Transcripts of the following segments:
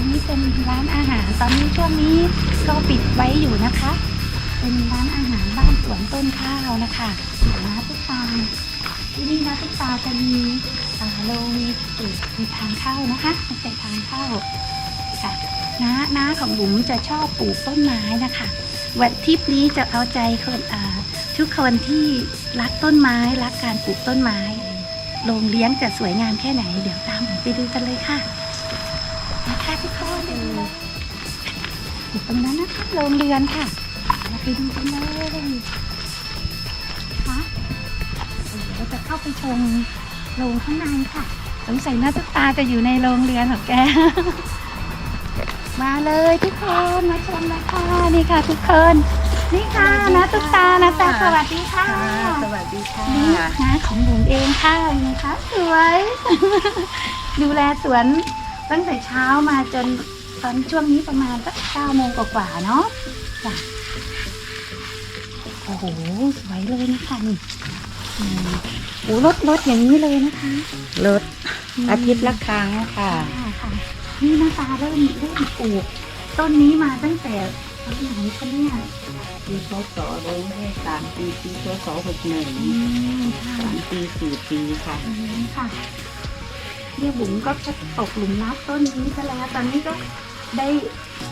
รงนี้เป็นร้านอาหาร ตอนนี้ช่วงนี้ก็ปิดไว้อยู่นะคะ เป็นร้านอาหารบ้านสวนต้นข้าวนะคะอยู่น้าตุ๊กตาที่นี่นะตุ๊กตาจะมีโรงมีปลูกมีทางเข้านะคะเป็นทางเข้าค่ะน้าน้าของบุ๋มจะชอบปลูกต้นไม้นะคะ วันทริปนี้จะเอาใจคนทุกคนที่รักต้นไม้รักการปลูกต้นไม้โรงเลี้ยงจะสวยงามแค่ไหน เดี๋ยวตามผมไปดูกันเลยค่ะ อยู่ตรงนั้นนะคะโรงเรือนค่ะมาไปดูกันเลยค่ะเดี๋ยวเราจะเข้าไปชมโรงข้างในค่ะสงสัยหน้าตุ๊กตาจะอยู่ในโรงเรือนของแก มาเลยทุกคนมาชมนะคะนี่ค่ะ ทุกคนนี่ค่ะนะตุ๊กตานะจ๊ะสวัสดีค่ะ สวัสดีค่ะนี่นะของบุ๋มเองค่ะนี่ค่ะสวย ดูแลสวนตั้งแต่เช้ามาจน ตอนช่วงนี้ประมาณสักเก้าโมงกว่าๆเนาะจ้ะโอ้โหสวยเลยนะคะนี่อืมโอ้รถรถอย่างนี้เลยนะคะรถอาทิตย์ละครั้งค่ะ ค่ะค่ะนี่หน้าตาเริ่มเริ่มปลูก ต้นนี้มาตั้งแต่ตอนไหนคะเนี่ยปีพศเลยให้สามปีปีพศหกหนึ่งอืมค่ะ สามปีสี่ปีค่ะ อืมค่ะเนี่ยบุ๋มก็จะตกหลุมรักต้นนี้ซะแล้ว ตอนนี้ก็ ได้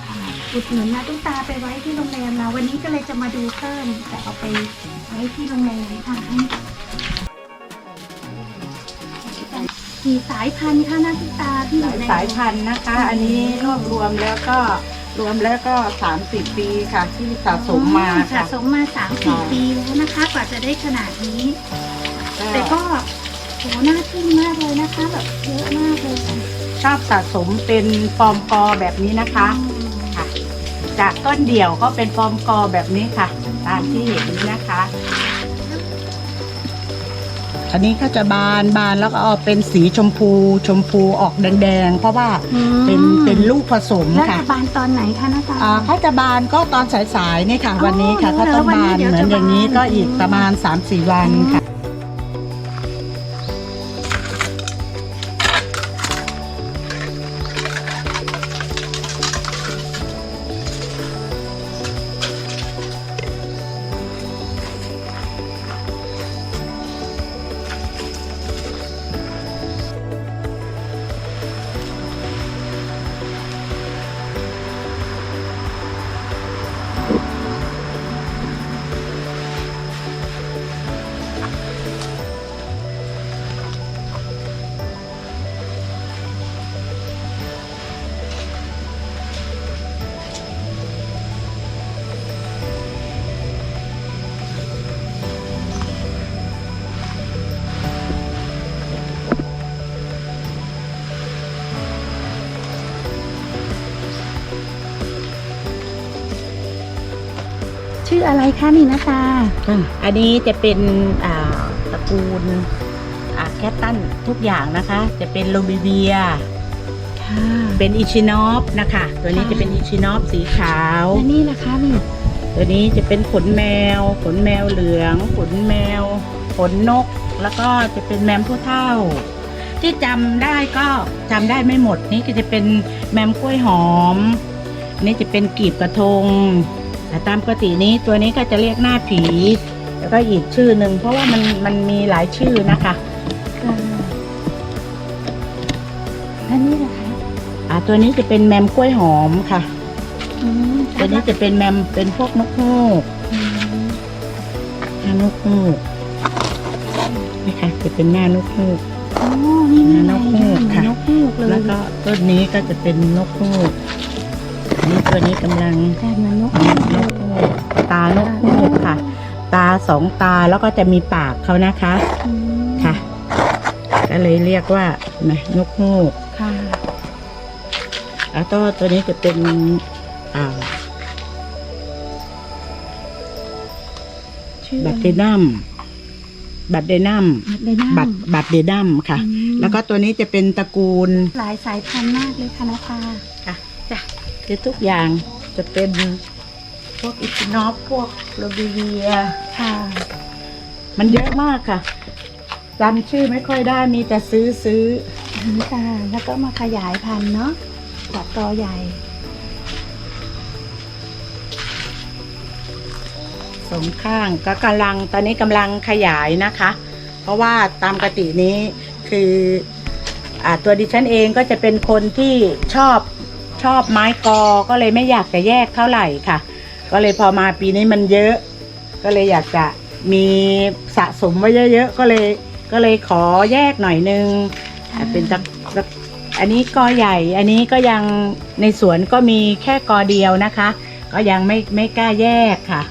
อ่าอุดหนุนนะตุ๊กตาไปไว้ที่โรงแรมเราวันนี้ก็เลยจะมาดูเพิ่มแต่เอาไปไว้ที่โรงแรมค่ะกี่สายพันธุ์คะนะตุ๊กตาที่อหลายู่ยในสายพันธุ์นะคะ อันนี้รวบรวมแล้วก็รวมแล้วก็สามสิบปีค่ะ ที่สะสมมาอ๋อค่ะสะสมมาสามสี่ปีแล้วนะคะ กว่าจะได้ขนาดนี้ แต่ก็โหน่าทึ่งมากเลยนะคะ แบบเยอะมากเลยค่ะ ชอบสะสมเป็นฟอร์มกอแบบนี้นะคะค่ะจากต้นเดี่ยวก็เป็นฟอร์มกอแบบนี้ค่ะ ตามที่เห็นนี้นะคะ อันนี้ก็จะบานบานแล้วก็ออกเป็นสีชมพูชมพูออกแดงๆ เพราะว่าอืม เป็นเป็นลูกผสมแล้วค่ะจะบานตอนไหนคะน้าตา อ่าเขาจะบานก็ตอนสายๆนี่ค่ะอ๋อวันนี้ค่ะรู้ก็แล้วต้องวันนี้บานเดี๋ยวเหมือนจะอย่างนี้บาน ก็อีกประมาณ 3-4 วันค่ะ ชื่ออะไรคะนี่น้าตาอันนี้จะเป็นอ่าตระกูลอ่าแคตตันทุกอย่างนะคะ จะเป็นโลบิเบียค่ะเป็นอิชินอฟนะคะ ตัวนี้จะเป็นอิชินอฟสีขาวและนี่ล่ะคะนี่ตัวนี้จะเป็นขนแมว ขนแมวเหลือง ขนแมว ขนนก แล้วก็จะเป็นแมมผู้เท่า ที่จำได้ก็จำได้ไม่หมดนี่ก็จะเป็นแมมกล้วยหอม นี่จะเป็นกีบกระทง แต่ตามปกตินี้ตัวนี้ก็จะเรียกหน้าผี แล้วก็อีกชื่อหนึ่งเพราะว่ามันมันมีหลายชื่อนะคะค่ะและนี่ล่ะคะอ่าตัวนี้จะเป็นแมมกล้วยหอมค่ะอืมตัวนี้จะเป็นแมมเป็นพวกนกฮูกอืมหน้านกฮูกนี่ค่ะจะเป็นหน้านกฮูกอ๋อนี่ไงนกฮูกค่ะนกฮูกเลยแล้วก็ต้นนี้ก็จะเป็นนกฮูกอั นนี้ตัวนี้กำลังแต่มันนกนกฮูกตานกฮูกค่ะ ตาสองตาแล้วก็จะมีปากเขานะคะอืมค่ะ ก็เลยเรียกว่านะนกฮูกค่ะแล้วก็ตัวนี้จะเป็นอ่าชื่อแบคทีนัมบัตรเดนัมเลยนะบัตรบัตรเดนัมค่ะอืมแล้วก็ตัวนี้จะเป็นตระกูล หลายสายพันธุ์มากเลยค่ะนาตาค่ะจ้ะ คือทุกอย่าง จะเป็นพวกอินอฟพวกโรบิเวียค่ะ มันเยอะมากค่ะจำชื่อไม่ค่อยได้มีแต่ซื้อซื้อค่ะแล้วก็มาขยายพันธุ์เนาะจากตอใหญ่ สองข้างก็กำลังตอนนี้กำลังขยายนะคะ เพราะว่าตามปกตินี้คืออ่าตัวดิฉันเองก็จะเป็นคนที่ชอบ ชอบไม้กอก็เลยไม่อยากจะแยกเท่าไหร่ค่ะ ก็เลยพอมาปีนี้มันเยอะ ก็เลยอยากจะมีสะสมไว้เยอะๆก็เลยก็เลยขอแยกหน่อยนึงอ่าเป็นตะตะอันนี้กอใหญ่ อันนี้ก็ยังในสวนก็มีแค่กอเดียวนะคะ ก็ยังไม่ไม่กล้าแยกค่ะ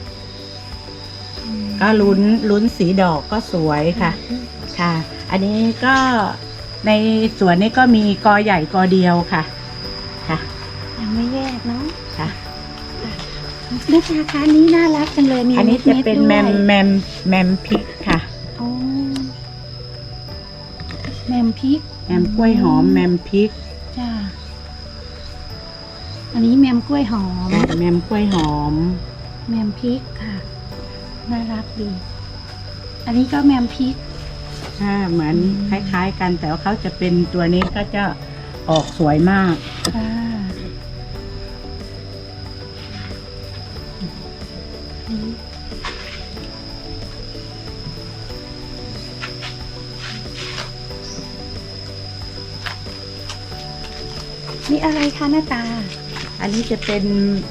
ก็ลุ้นลุ้นสีดอกก็สวยค่ะ ค่ะ อันนี้ก็ในสวนนี้ก็มีกอใหญ่กอเดียวค่ะ ค่ะ ยังไม่แยกเนาะค่ะนาตาคะนี้น่ารักจังเลยมีอันนี้จะม็ดๆเป็นด้วยแมมแมมแมมพริกค่ะอ๋อแมมพริก แมมกล้วยหอมแมมพริกจ้าอันนี้แมมกล้วยหอม แมมกล้วยหอม แมมพริกค่ะ น่ารักดี อันนี้ก็แมมพริกถ้าเหมือนคล้าย ๆ กันแต่ว่าเขาจะเป็นตัวนี้ก็จะออกสวยมากค่ะ อะไรคะหน้าตา อันนี้จะเป็น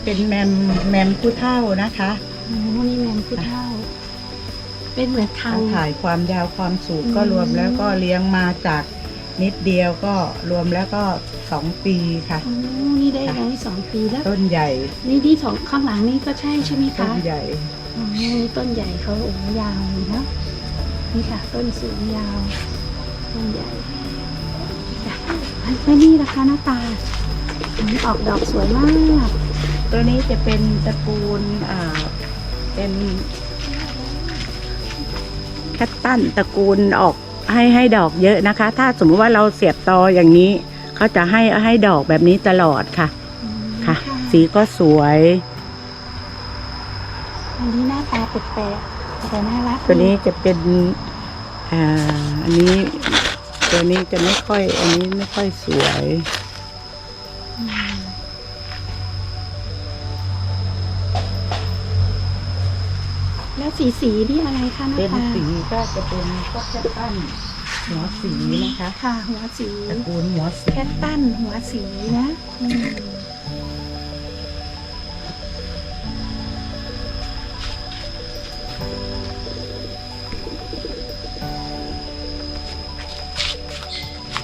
เป็นแมมแมมผู้เท่านะคะโอ้นี่แมมพุเท่า เป็นเหมือนเขาการถ่ายความยาวความสูงอืมก็รวมแล้วก็เลี้ยงมาจากนิดเดียวก็รวมแล้วก็สองปีค่ะโอ้นี่ได้ร้อยสองปีแล้ว ต้นใหญ่ นี่ที่สองข้างหลังนี่ก็ใช่ใช่ไหมต้คะนใหญ่อ๋อนี่ต้นใหญ่เขาโอ้ยาวเลยเนาะนี่ค่ะ ต้นสูงยาว ต้นใหญ่จ้ะแล้วนี่ราคาหน้าตา อันนี้ออกดอกสวยมาก ตัวนี้จะเป็นตระกูลอ่าเป็นแคตตันตระกูลออกให้ให้ดอกเยอะนะคะ ถ้าสมมุติว่าเราเสียบตออย่างนี้เขาจะให้ให้ดอกแบบนี้ตลอดค่ะอืมค่ะ สีก็สวยอันนี้หน้าตาแปลกๆแต่น่ารักตัวนี้จะเป็นอ่าอันนี้ตัวนี้จะไม่ค่อย อันนี้ไม่ค่อยสวย สีสีๆนี่อะไรคะหน้าเป็นตาสีก็จะเป็นพวกแคตตันหัวสีนะคะค่ะ หัวสีตระกูลหัวสีแคตตันหัวสีนะอืม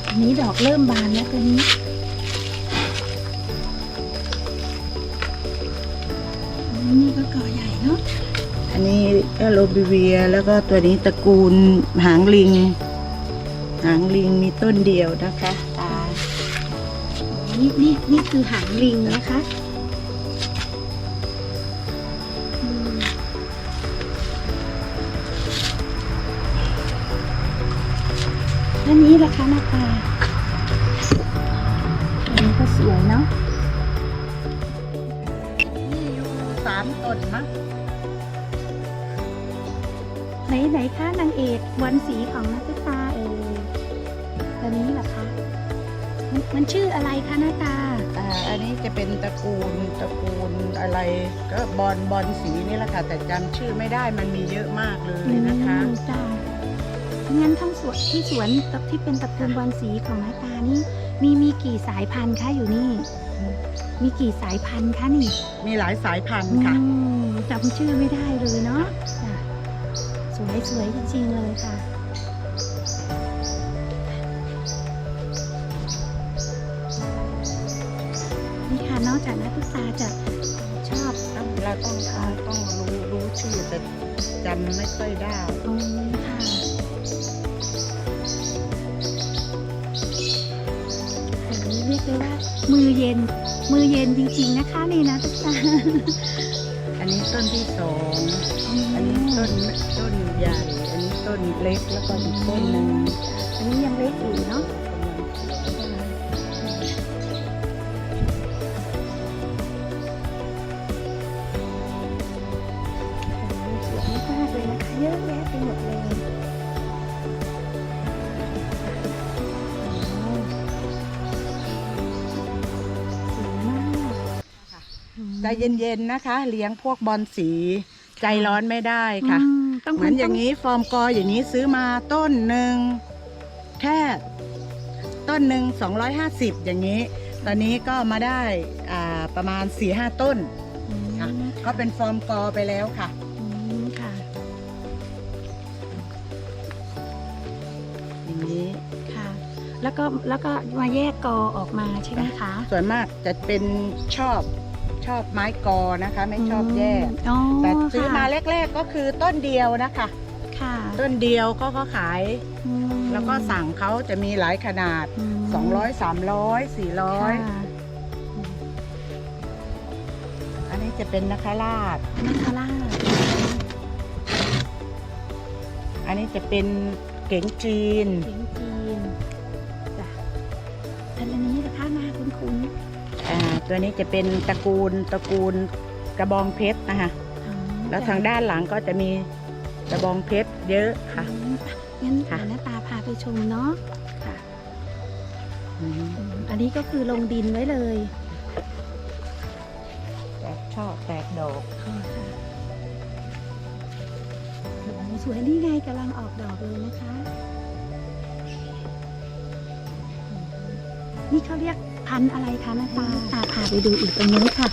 อันนี้ดอกเริ่มบานแล้วตัวนี้อันนี้ก็ก่อใหญ่เนาะ อันนี้ก็โรบิเวียแล้วก็ตัวนี้ตระกูลหางลิง หางลิงมีต้นเดียวนะคะตานี่นี่นี่คือหางลิงนะคะอันนี้ราคาหน้าตาอันนี้ก็สวยเนาะมีอยู่สามต้นมั้ง ไหนไหนคะนางเอกวันสีของนักศึกษาเออตัวนี้เหรอคะมันมันชื่ออะไรคะหน้าตาอ่าอันนี้จะเป็นตระกูลตระกูลอะไร ก็บอลบอลสีนี่แหละค่ะ แต่จำชื่อไม่ได้มันมีเยอะมากเลยนะคะ อืมจ้างั้นทั้งสวนที่สวนที่เป็นตระกูลบอลสีของน้าตานี่มีมีกี่สายพันธุ์คะอยู่นี่มีกี่สายพันธุ์คะนี่มีหลายสายพันธุ์ค่ะ อืมจำชื่อไม่ได้เลยเนาะจ้ะ สวยสวยจริงๆเลยค่ะนี่ค่ะนอกจากนักศึกษาจะชอบต้องเราต้องต้องต้องรู้รู้ชื่อแต่จำไม่ค่อยได้ตรงนี้ค่ะโอ้โหเรียกได้ว่ามือเย็นมือเย็นจริงๆนะคะนี่นะทุกท่าน อันนี้ต้นที่สอง อันนี้ต้นต้นใหญ่ อันนี้ต้นเล็กแล้วก็อีกต้นหนึ่งอันนี้ยังเล็กอยู่เนาะ เย็นๆนะคะ เลี้ยงพวกบอลสีใจร้อนไม่ได้ค่ะ อืมต้องเหมือนอย่างนี้ฟอร์มกออย่างนี้ซื้อมาต้นหนึ่งแค่ต้นหนึ่ง250 อย่างนี้ ตอนนี้ก็มาได้อ่าประมาณ 4-5 ต้น อืมค่ะ ก็เป็นฟอร์มกอไปแล้วค่ะ อืมค่ะ อย่างนี้ค่ะ แล้วก็แล้วก็มาแยกกอออกมาใช่ไหมคะ ส่วนมากจะเป็นชอบ ชอบไม้กอนะคะ ไม่ชอบแยกอ๋อแต่ซื้อมาค่ะแรก ๆก็คือต้นเดียวนะคะ ค่ะต้นเดียวก็เขาขาย อืม แล้วก็สั่งเขาจะมีหลายขนาด อืม 200 300 400ค่ะอันนี้จะเป็นนะคะราชนักคาราชอันนี้จะเป็นเก๋งจีน เสียงจีนจ้ะอันนี้นะคะหน้าคุ้นอ่า ตัวนี้จะเป็นตระกูลตระกูลกระบองเพชรนะคะๆอ๋อแล้วทางด้านหลังก็จะมีกระบองเพชรเยอะค่ะอืมงั้นค่ะเดี๋ยวหน้าตาพาไปชมเนาะค่ะอืมอืมอันนี้ก็คือลงดินไว้เลยแตกชอบแตกดอกอ๋อค่ะโอ้โหสวยนี่ไงกำลังออกดอกเลยนะคะ นี่เขาเรียก พันธุ์อะไรคะน้าตาตาพาไปดูอีกตรงนี้ค่ะ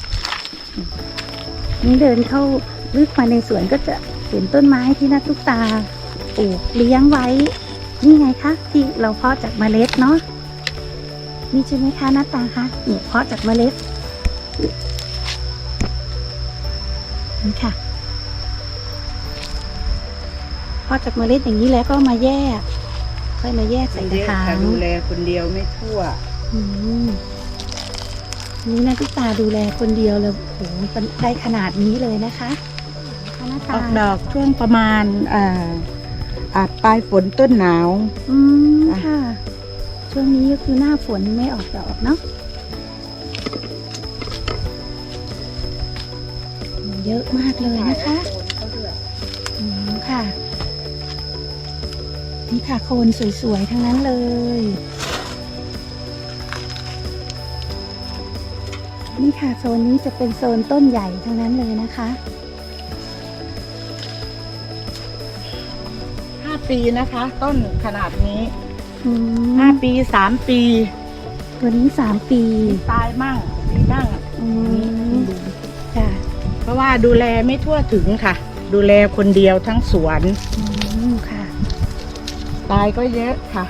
นี่เดินเข้าลึกมาในสวนก็จะเห็นต้นไม้ที่นักลูกตาปลูกเลี้ยงไว้ นี่ไงคะที่เราเพาะจากเมล็ดเนาะนี่ใช่ไหมคะน้าตาคะเนี่ยเพาะจากเมล็ดนี่ค่ะเพาะจากเมล็ดอย่างนี้แล้วก็มาแยก ค่อยมาแยกใส่กเยระอะถาค่ะงดูแลคนเดียวไม่ทั่วอืม นี่นะพี่ตาดูแลคนเดียวเลยโอ้โหมันได้ขนาดนี้เลยนะคะคะหน้าอตาอกดอกช่วงประมาณอ่าอ่าปลายฝนต้นหนาว อืมอะค่ะ ช่วงนี้ก็คือหน้าฝนไม่ออกดอกเนาะเยอะมากเลยนะคะอืมค่ะ นี่ค่ะโคนสวยๆ ทั้งนั้นเลย นี่ค่ะโซนนี้จะเป็นโซนต้นใหญ่ทั้งนั้นเลยนะคะ ห้าปีนะคะ ต้นขนาดนี้อืมห้าปีสามปีตัวนี้สามปีมีตายมั่งมีมั่งอืมค่ะเพราะว่าดูแลไม่ทั่วถึงค่ะ ดูแลคนเดียวทั้งสวน อืมค่ะ ตายก็เยอะค่ะ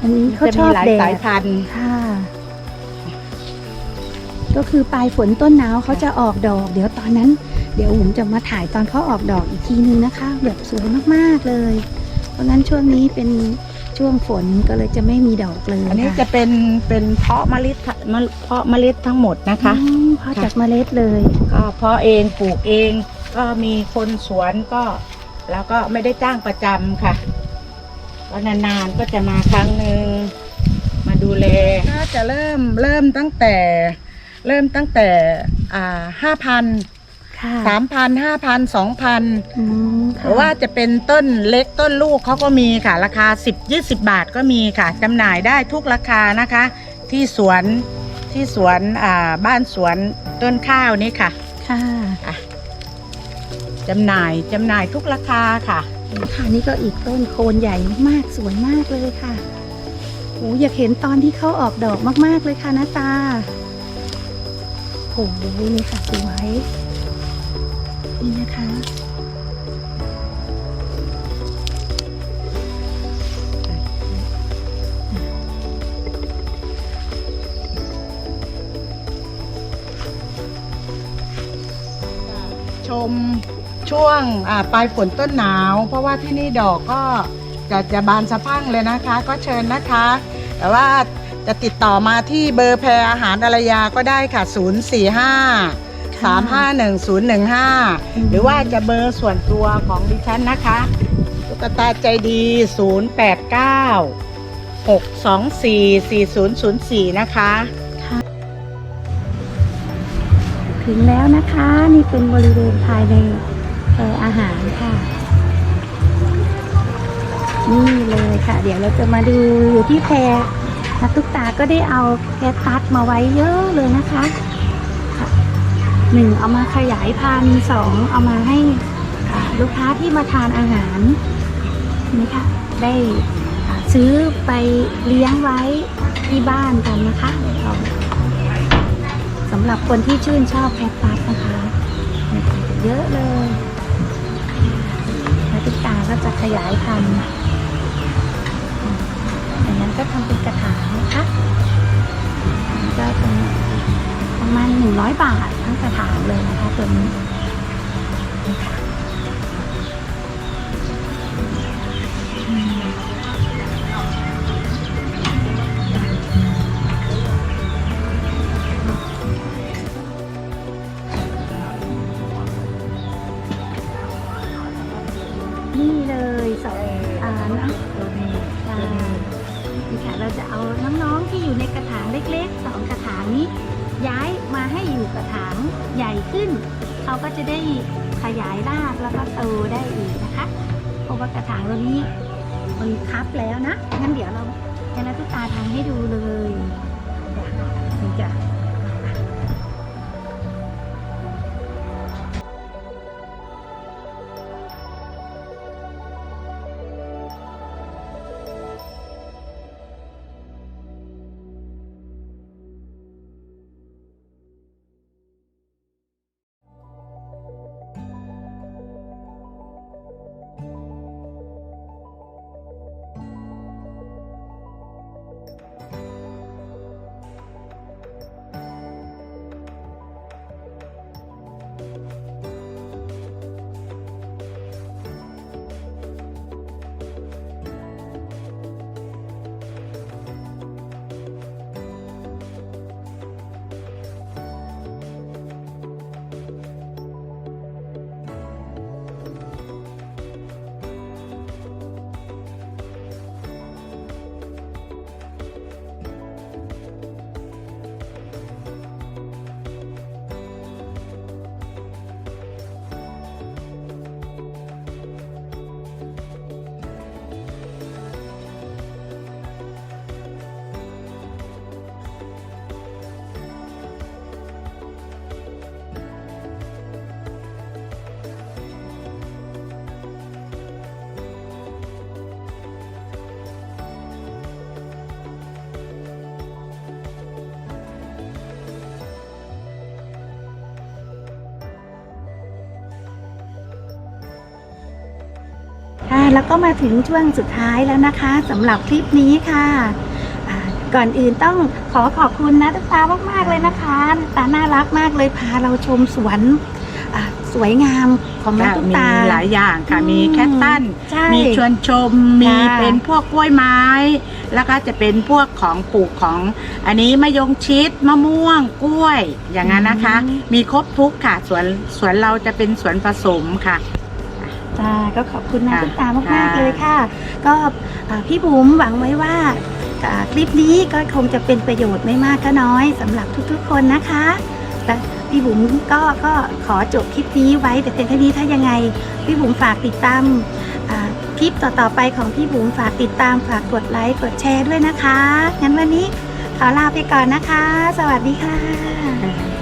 อันนี้เขาจะชมีอบหลายแดสายดพันธุ์ ค่ะ ก็คือปลายฝนต้นหนาวเขาจะออกดอก เดี๋ยวตอนนั้น เดี๋ยวผมจะมาถ่ายตอนเขาออกดอกอีกทีนึงนะคะ แบบสวยมากๆเลย เพราะงั้นช่วงนี้เป็นช่วงฝนก็เลยจะไม่มีดอกเลยอันนี้ค่จะเป็นเป็นเพาะเมล็ดมะเพาะเมล็ดทั้งหมดนะคะอืมเพาะจากเมล็ดเลยก็เพาะเองปลูกเองก็มีคนสวนก็แล้วก็ไม่ได้จ้างประจำค่ะก็นานๆก็จะมาครั้งหนึ่งมาดูแลก็จะเริ่มเริ่มตั้งแต่ เริ่มตั้งแต่อ่าห้าพันค่ะสามพันห้าพันสองพันอืมหค่ะรือว่าจะเป็นต้นเล็กต้นลูกเขาก็มีค่ะ ราคา 10 20 บาทก็มีค่ะจำหน่ายได้ทุกราคานะคะ ที่สวนที่สวนอ่าบ้านสวนต้นข้าวนี่ค่ะ ค่ะจำหน่ายจำหน่ายทุกราคาค่ะ ค่ะนี่ก็อีกต้นโคนใหญ่มากๆสวยมากเลยค่ะโอ้อยากเห็นตอนที่เขาออกดอกมากๆเลยค่ะน้าตา โอ้โหนี่ค่ะสวยนี่นะคะชมช่วงปลายฝนต้นหนาว เพราะว่าที่นี่ดอกก็จะจะบานสะพั่งเลยนะคะ ก็เชิญนะคะ แต่ว่า จะติดต่อมาที่เบอร์แพรอาหารอารยาก็ได้ค่ะ 045 351 015 หรือว่าจะเบอร์ส่วนตัวของดิฉันนะคะตุ๊กตาใจดี 089 624 4004 นะคะถึงแล้วนะคะนี่เป็นบริเวณภายในแพรอาหารค่ะ นี่เลยค่ะ เดี๋ยวเราจะมาดูอยู่ที่แพร นักตุ๊กตาก็ได้เอาแคตัสมาไว้เยอะเลยนะคะหนึ่งเอามาขยายพันธุ์สองเอามาให้ลูกค้าที่มาทานอาหารนี่ค่ะได้ซื้อไปเลี้ยงไว้ที่บ้านกันนะคะสำหรับคนที่ชื่นชอบแคคตัสนะคะ เยอะเลยแล้วตุ๊กตาก็จะขยายพันธุ์อันนั้น ก็ทำเป็นกระถางนะคะก็เป็นประมาณหนึ่งร้อยบาททั้งกระถางเลยนะคะตัวนี้นะคะ ท แล้วก็มาถึงช่วงสุดท้ายแล้วนะคะสำหรับคลิปนี้ค่ะอ่าก่อนอื่นต้องขอขอบคุณนะตุ๊กตามากๆเลยนะคะตุ๊กตาน่ารักมากเลยพาเราชมสวนอ่าสวยงามของน้องตุ๊กมีตาหลายอย่างค่ะอืมมีแคคตันใช่มีชวนชม มีค่ะเป็นพวกกล้วยไม้ แล้วก็จะเป็นพวกของปลูกของ อันนี้มะยงชิด มะม่วง กล้วย อย่างนั้นนะคะ มีครบทุกค่ะ สวนสวนเราจะเป็นสวนผสมค่ะ จ้าก็ขอบคุณนะค่ะตุ๊กตามากค่ะๆเลยค่ะ ก็อ่าพี่บุ๋มหวังไว้ว่าอ่าคลิปนี้ก็คงจะเป็นประโยชน์ไม่มากก็น้อยสำหรับทุกๆคนนะคะแต่พี่บุ๋มก็ก็ขอจบคลิปนี้ไว้แต่เพียงเท่านี้ถ้ายังไง พี่บุ๋มฝากติดตามอ่าคลิปต่อๆไปของพี่บุ๋มฝากติดตามฝากกดไลค์กดแชร์ด้วยนะคะ งั้นวันนี้ขอลาไปก่อนนะคะ สวัสดีค่ะ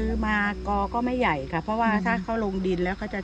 ซื้อมาเราซื้อมากอก็ไม่ใหญ่ค่ะ เพราะว่าถ้าเขาลงดินแล้วเขาจะ